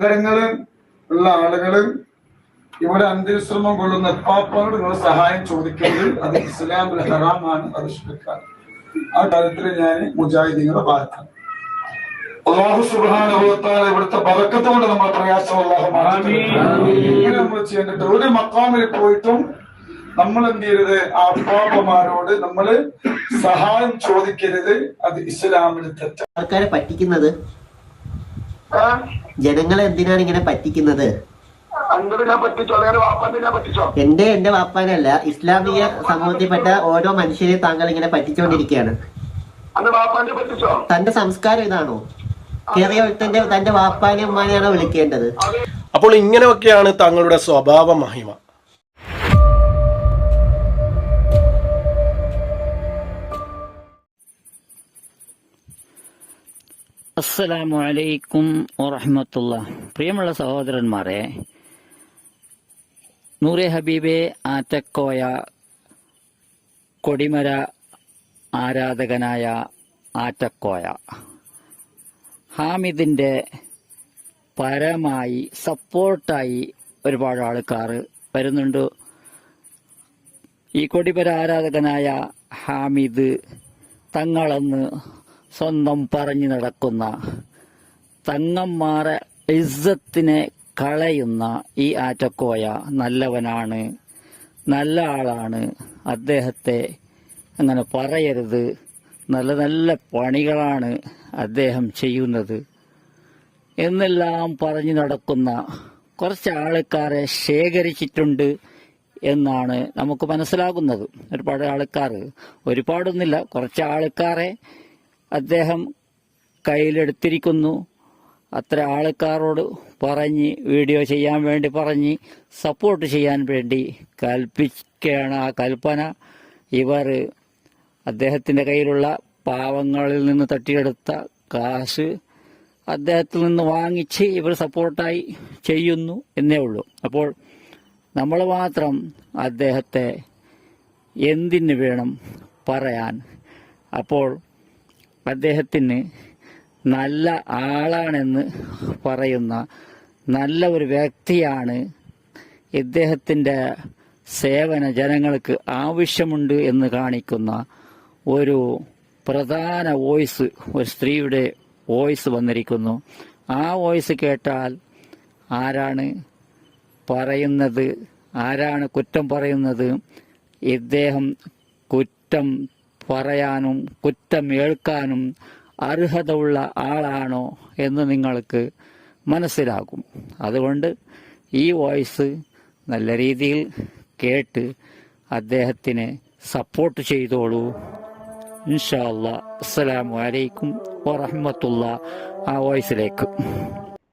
ഇത്തരങ്ങളും ഉള്ള ആളുകൾ ഇവിടെ അന്ത്യശ്രമം കൊള്ളുന്ന പാപ്പാട് നിങ്ങൾ സഹായം ചോദിക്കുന്നത് അത് ഇസ്ലാമിൽ ഹറാമാണ് അത് ഷിർക്കാണ് ആ കാര്യത്തിൽ ഞാൻ മുജാഹിദീങ്ങളുടെ ഭാഗത്താണ് അള്ളാഹു സുബാനുഭവത്താൽ ഇവിടുത്തെ ബറക്കത്ത് കൊണ്ട് നമ്മൾ പ്രയാസം അള്ളാഹു. ഇങ്ങനെ നമ്മൾ ചെയ്യേണ്ടത് ഒരു മക്കാമിൽ പോയിട്ടും നമ്മൾ എന്ത് ചെയ്യരുത് ആ പാപ്പമാരോട് നമ്മൾ സഹായം ചോദിക്കരുത്. അത് ഇസ്ലാമിൽ തെറ്റാണ്. ആൾക്കാരെ പറ്റിക്കുന്നത് ജനങ്ങളെ എന്തിനാണ് ഇങ്ങനെ പറ്റിക്കുന്നത്? എന്റെ എന്റെ വാപ്പാനല്ല ഇസ്ലാമിക സമൂഹത്തിൽപ്പെട്ട ഓരോ മനുഷ്യരെ താങ്കൾ ഇങ്ങനെ പറ്റിച്ചുകൊണ്ടിരിക്കുകയാണ് തന്റെ സംസ്കാരം ഇതാണോ? കേറിയ തന്റെ വാപ്പാനെ ഉമ്മാനെയാണോ വിളിക്കേണ്ടത്? അപ്പോൾ ഇങ്ങനെയൊക്കെയാണ് താങ്കളുടെ സ്വഭാവ മഹിമ അസ്സലാമു അലൈക്കും വറഹമത്തുള്ള പ്രിയമുള്ള സഹോദരന്മാരെ നൂറെ ഹബീബെ ആറ്റക്കോയ കൊടിമര ആരാധകനായ ആറ്റക്കോയ. ഹാമിദിന്റെ പരമായി സപ്പോർട്ടായി ഒരുപാട് ആൾക്കാർ വരുന്നുണ്ട്. ഈ കൊടിമര ആരാധകനായ ഹാമിദ് തങ്ങളെന്ന് സ്വന്തം പറഞ്ഞു നടക്കുന്ന തങ്ങന്മാരെ ഇസ്സത്തിനെ കളയുന്ന ഈ ആറ്റക്കോയ നല്ലവനാണ് നല്ല ആളാണ്. അദ്ദേഹത്തെ അങ്ങനെ പറയരുത്. നല്ല നല്ല പണികളാണ് അദ്ദേഹം ചെയ്യുന്നത്. എന്നെല്ലാം പറഞ്ഞു നടക്കുന്ന കുറച്ച് ആൾക്കാരെ ശേഖരിച്ചിട്ടുണ്ട് എന്നാണ് നമുക്ക് മനസ്സിലാകുന്നത്. ഒരുപാട് ആൾക്കാർ ഒരുപാടൊന്നുമില്ല കുറച്ച് ആൾക്കാരെ അദ്ദേഹം കയ്യിലെടുത്തിരിക്കുന്നു. അത്ര ആൾക്കാരോട് പറഞ്ഞ് വീഡിയോ ചെയ്യാൻ വേണ്ടി പറഞ്ഞ് സപ്പോർട്ട് ചെയ്യാൻ വേണ്ടി കൽപ്പിക്കുകയാണ് ആ കൽപ്പന. ഇവർ അദ്ദേഹത്തിന്റെ കയ്യിലുള്ള പാവങ്ങളിൽ നിന്ന് തട്ടിയെടുത്ത കാശ് അദ്ദേഹത്തിൽ നിന്ന് വാങ്ങിച്ച് ഇവർ സപ്പോർട്ടായി ചെയ്യുന്നു എന്നേ ഉള്ളൂ. അപ്പോൾ നമ്മൾ മാത്രം അദ്ദേഹത്തെ എന്തിന് വേണം പറയാൻ? അപ്പോൾ അദ്ദേഹത്തിന് നല്ല ആളാണെന്ന് പറയുന്ന നല്ല ഒരു വ്യക്തിയാണ് ഇദ്ദേഹത്തിന്റെ സേവന ജനങ്ങൾക്ക് ആവശ്യമുണ്ട് എന്ന് കാണിക്കുന്ന ഒരു പ്രധാന വോയിസ് ഒരു സ്ത്രീയുടെ വോയിസ് വന്നിരിക്കുന്നു. ആ വോയിസ് കേട്ടാൽ ആരാണ് പറയുന്നത് ആരാണ് കുറ്റം പറയുന്നത്? ഇദ്ദേഹം കുറ്റം പറയാനും കുറ്റം ഏൽക്കാനും അർഹതയുള്ള ആളാണോ എന്ന് നിങ്ങൾക്ക് മനസ്സിലാകും. അതുകൊണ്ട് ഈ വോയിസ് നല്ല രീതിയിൽ കേട്ട് അദ്ദേഹത്തിനെ സപ്പോർട്ട് ചെയ്തോളൂ. ഇൻഷാല്ല അസ്സലാമു അലൈക്കും വറഹ്മത്തുള്ള. ആ വോയിസിലേക്ക്.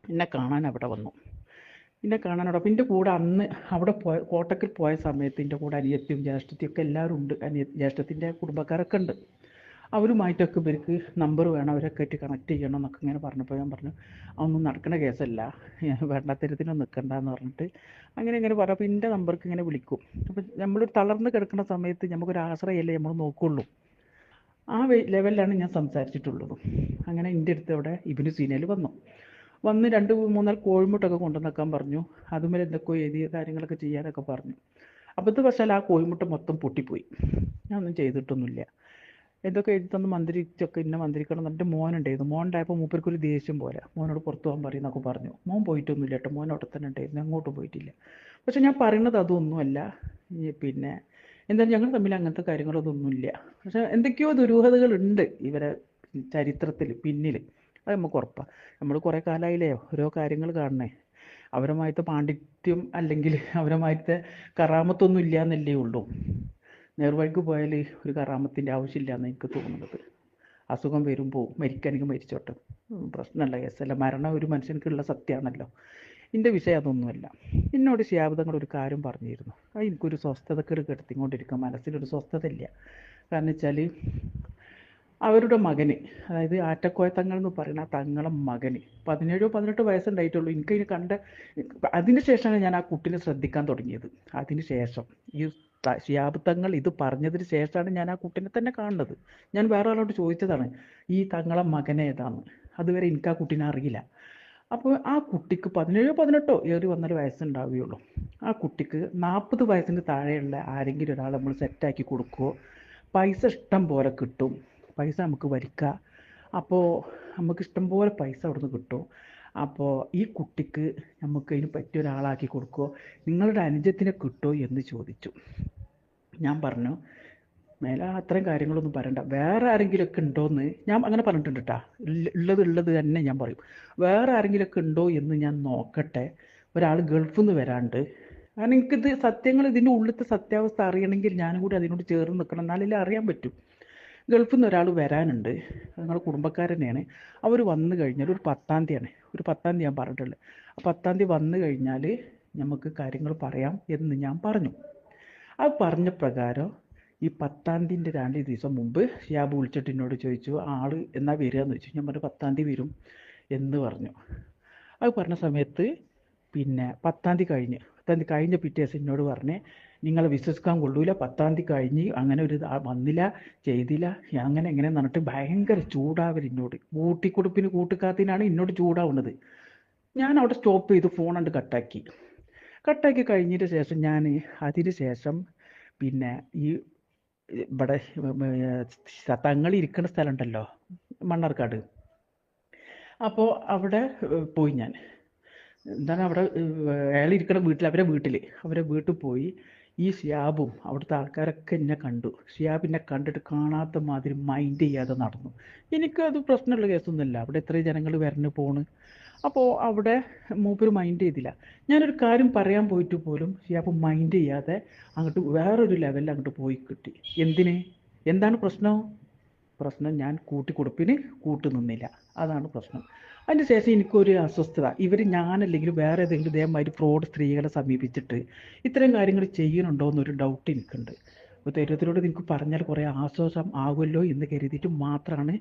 എന്നെ കാണാൻ അവിടെ വന്നു. എന്നെ കാണാൻ അവിടെ അപ്പം എന്റെ കൂടെ അന്ന് അവിടെ പോയ കോട്ടക്കൽ പോയ സമയത്ത് എന്റെ കൂടെ അനിയത്തിയും ജ്യേഷ്ഠത്തിയും ഒക്കെ എല്ലാവരും ഉണ്ട്. അനിയ ജ്യേഷ്ഠത്തിന്റെ കുടുംബക്കാരൊക്കെ ഉണ്ട്. അവരുമായിട്ടൊക്കെ ഇവർക്ക് നമ്പർ വേണം അവരൊക്കെ ആയിട്ട് കണക്ട് ചെയ്യണം എന്നൊക്കെ ഇങ്ങനെ പറഞ്ഞപ്പോൾ ഞാൻ പറഞ്ഞു അതൊന്നും നടക്കണ കേസല്ല. വേണ്ടാത്തരത്തിനൊന്നും നിൽക്കണ്ടെന്ന് പറഞ്ഞിട്ട്. അങ്ങനെ ഇങ്ങനെ പറഞ്ഞപ്പോൾ എന്റെ നമ്പർക്ക് ഇങ്ങനെ വിളിക്കും. അപ്പം നമ്മൾ തളർന്ന് കിടക്കുന്ന സമയത്ത് നമുക്കൊരു ആശ്രയമല്ലേ നമ്മൾ നോക്കുള്ളൂ. ആ ലെവലിലാണ് ഞാൻ സംസാരിച്ചിട്ടുള്ളത്. അങ്ങനെ എന്റെ അടുത്ത് അവിടെ ഇബിനു സീനയിൽ വന്നു. വന്ന് രണ്ട് മൂന്നാൽ കോഴിമുട്ടൊക്കെ കൊണ്ടുവന്നേക്കാൻ പറഞ്ഞു. അതുമേലെ എന്തൊക്കെ എഴുതിയ കാര്യങ്ങളൊക്കെ ചെയ്യാനൊക്കെ പറഞ്ഞു. അപ്പോഴത്തെ പക്ഷേ ആ കോഴിമുട്ട മൊത്തം പൊട്ടിപ്പോയി. ഞാൻ ഒന്നും ചെയ്തിട്ടൊന്നുമില്ല. എന്തൊക്കെ എഴുതി തന്ന് മന്ത്രിച്ചൊക്കെ ഇന്ന മന്ത്രിക്കണം എന്ന് എന്റെ മോനുണ്ടായിരുന്നു. മോൻ ഉണ്ടായപ്പോൾ മൂപ്പർക്കൊരു ദേഷ്യം പോലെ. മോനോട് പുറത്തു പോകാൻ പറയുന്നൊക്കെ പറഞ്ഞു. മോൻ പോയിട്ടൊന്നുമില്ല കേട്ടോ. മോൻ അവിടെ തന്നെ ഉണ്ടായിരുന്നു. അങ്ങോട്ടും പോയിട്ടില്ല. പക്ഷെ ഞാൻ പറയുന്നത് അതൊന്നുമല്ല. പിന്നെ എന്തായാലും ഞങ്ങൾ തമ്മിൽ അങ്ങനത്തെ കാര്യങ്ങളൊന്നുമില്ല പക്ഷെ എന്തൊക്കെയോ ദുരൂഹതകളുണ്ട് ഇവരെ ചരിത്രത്തിൽ പിന്നിൽ അത് നമുക്ക് ഉറപ്പാണ് നമ്മൾ കുറേ കാലമായില്ലേ ഓരോ കാര്യങ്ങൾ കാണണേ. അവരുമായിട്ട് പാണ്ഡിത്യം അല്ലെങ്കിൽ അവരുമായിട്ട് കറാമത്തൊന്നും ഇല്ല എന്നല്ലേ ഉള്ളൂ. നേർവഴിക്ക് പോയാൽ ഒരു കറാമത്തിന്റെ ആവശ്യമില്ല എന്ന് എനിക്ക് തോന്നുന്നത്. അസുഖം വരുമ്പോൾ മരിക്കാനെങ്കിൽ മരിച്ചോട്ടെ. പ്രശ്നമല്ല കേസല്ല മരണം ഒരു മനുഷ്യനക്കുള്ള സത്യമാണല്ലോ എന്റെ വിഷയം അതൊന്നുമല്ല. എന്നോട് ശാബദങ്ങൾ ഒരു കാര്യം പറഞ്ഞിരുന്നു. അത് എനിക്കൊരു സ്വസ്ഥതക്കേട് കെടുത്തിക്കൊണ്ടിരിക്കുക മനസ്സിലൊരു സ്വസ്ഥത ഇല്ല കാരണം വെച്ചാൽ അവരുടെ മകന് അതായത് ആറ്റക്കോയ തങ്ങൾ എന്ന് പറയുന്ന തങ്ങളെ മകന് പതിനേഴോ പതിനെട്ടോ വയസ്സുണ്ടായിട്ടുള്ളൂ. എനിക്ക് ഇതിനെ കണ്ട അതിന് ശേഷമാണ് ഞാൻ ആ കുട്ടീനെ ശ്രദ്ധിക്കാൻ തുടങ്ങിയത്. അതിന് ശേഷം ഈ ശിഹാബ് തങ്ങൾ ഇത് പറഞ്ഞതിന് ശേഷമാണ് ഞാൻ ആ കുട്ടീനെ തന്നെ കാണുന്നത്. ഞാൻ വേറെ ആളോട് ചോദിച്ചതാണ് ഈ തങ്ങളെ മകനെ ഏതാന്ന് അതുവരെ എനിക്ക് ആ കുട്ടീനെ അറിയില്ല. അപ്പോൾ ആ കുട്ടിക്ക് പതിനേഴോ പതിനെട്ടോ ഏറി വന്നൊരു വയസ്സുണ്ടാവുകയുള്ളൂ. ആ കുട്ടിക്ക് നാൽപ്പത് വയസ്സിന് താഴെയുള്ള ആരെങ്കിലും ഒരാൾ നമ്മൾ സെറ്റാക്കി കൊടുക്കുകയോ പൈസ ഇഷ്ടം പോലെ കിട്ടും. പൈസ നമുക്ക് വരിക്കുക അപ്പോൾ നമുക്ക് ഇഷ്ടം പോലെ പൈസ അവിടുന്ന് കിട്ടും. അപ്പോൾ ഈ കുട്ടിക്ക് നമുക്ക് അതിന് പറ്റിയ ഒരാളാക്കി കൊടുക്കുമോ നിങ്ങളുടെ അനുജത്തിനെ കിട്ടുമോ എന്ന് ചോദിച്ചു. ഞാൻ പറഞ്ഞു മേലെ അത്രയും കാര്യങ്ങളൊന്നും പറയണ്ട. വേറെ ആരെങ്കിലുമൊക്കെ ഉണ്ടോയെന്ന് ഞാൻ അങ്ങനെ പറഞ്ഞിട്ടുണ്ട് കേട്ടാ ഉള്ളത് ഉള്ളത് തന്നെ ഞാൻ പറയും. വേറെ ആരെങ്കിലുമൊക്കെ ഉണ്ടോ എന്ന് ഞാൻ നോക്കട്ടെ. ഒരാൾ ഗൾഫിൽ നിന്ന് വരാണ്ട്. കാരണം എനിക്കിത് സത്യങ്ങൾ ഇതിന്റെ ഉള്ളിലത്തെ സത്യാവസ്ഥ അറിയണമെങ്കിൽ ഞാനും കൂടി അതിനോട് ചേർന്ന് നിൽക്കണം. എന്നാലല്ലേ അറിയാൻ പറ്റും. ഗൾഫിൽ നിന്ന് ഒരാൾ വരാനുണ്ട്. ഞങ്ങളുടെ കുടുംബക്കാർ തന്നെയാണ് അവർ വന്നു കഴിഞ്ഞാൽ ഒരു പത്താം തീയതിയാണ്. ഒരു പത്താം തീയതി ഞാൻ പറഞ്ഞിട്ടുള്ളത് ആ പത്താം തീയതി വന്നു കഴിഞ്ഞാൽ നമുക്ക് കാര്യങ്ങൾ പറയാം എന്ന് ഞാൻ പറഞ്ഞു. അത് പറഞ്ഞ പ്രകാരം ഈ പത്താം തീയതിന്റെ രണ്ട് ദിവസം മുമ്പ് ഞാൻ വിളിച്ചിട്ട് എന്നോട് ചോദിച്ചു ആൾ എന്നാ വരിക എന്ന് ചോദിച്ചു? ഞാൻ പറഞ്ഞു പത്താം തീയതി വരും എന്ന് പറഞ്ഞു. അത് പറഞ്ഞ സമയത്ത് പിന്നെ പത്താം തീയതി കഴിഞ്ഞ് പത്താം തീയതി കഴിഞ്ഞ പിറ്റേ ദിവസം എന്നോട് പറഞ്ഞേ നിങ്ങളെ വിശ്വസിക്കാൻ കൊള്ളൂല പത്താം തീയതി കഴിഞ്ഞ് അങ്ങനെ ഒരു വന്നില്ല ചെയ്തില്ല അങ്ങനെ എങ്ങനെ പറഞ്ഞിട്ട് ഭയങ്കര ചൂടാവൽ എന്നോട്. കൂട്ടിക്കൊടുപ്പിന് കൂട്ടിക്കാത്തതിനാണ് എന്നോട് ചൂടാവുന്നത്. ഞാൻ അവിടെ സ്റ്റോപ്പ് ചെയ്ത് ഫോൺ കണ്ട് കട്ടാക്കി. കട്ടാക്കി കഴിഞ്ഞിട്ട് ശേഷം ഞാൻ അതിന് ശേഷം പിന്നെ ഈ ഇവിടെ തങ്ങൾ ഇരിക്കുന്ന സ്ഥലമുണ്ടല്ലോ മണ്ണാർക്കാട്. അപ്പോൾ അവിടെ പോയി ഞാൻ. എന്താണ് അവിടെ അയാൾ ഇരിക്കുന്ന വീട്ടിൽ അവരെ വീട്ടിൽ അവരെ വീട്ടിൽ പോയി ഈ ഷിയാബും അവിടുത്തെ ആൾക്കാരൊക്കെ എന്നെ കണ്ടു. ഷിയാബ് എന്നെ കണ്ടിട്ട് കാണാത്ത മാതിരി മൈൻഡ് ചെയ്യാതെ നടന്നു. എനിക്കത് പ്രശ്നമുള്ള കേസൊന്നുമില്ല. അവിടെ എത്രയും ജനങ്ങൾ വരണു പോണ്. അപ്പോൾ അവിടെ മൂപ്പര് മൈൻഡ് ചെയ്തില്ല. ഞാനൊരു കാര്യം പറയാൻ പോയിട്ട് പോലും ഷിയാബ് മൈൻഡ് ചെയ്യാതെ അങ്ങോട്ട് വേറൊരു ലെവലിൽ അങ്ങോട്ട് പോയി കിട്ടി. എന്തിന്? എന്താണ് പ്രശ്നം? പ്രശ്നം ഞാൻ കൂട്ടിക്കൊടുപ്പിന് കൂട്ടു നിന്നില്ല. അതാണ് പ്രശ്നം. അതിന് ശേഷം എനിക്കൊരു അസ്വസ്ഥത. ഇവർ ഞാനല്ലെങ്കിൽ വേറെ ഏതെങ്കിലും ഇതേമാതിരി ഫ്രോഡ് സ്ത്രീകളെ സമീപിച്ചിട്ട് ഇത്തരം കാര്യങ്ങൾ ചെയ്യുന്നുണ്ടോ എന്നൊരു ഡൗട്ട് എനിക്കുണ്ട്. അപ്പോൾ ദൈവത്തിനോട് നിങ്ങൾക്ക് പറഞ്ഞാൽ കുറേ ആശ്വാസം ആകുമല്ലോ എന്ന് കരുതിയിട്ട് മാത്രമാണ്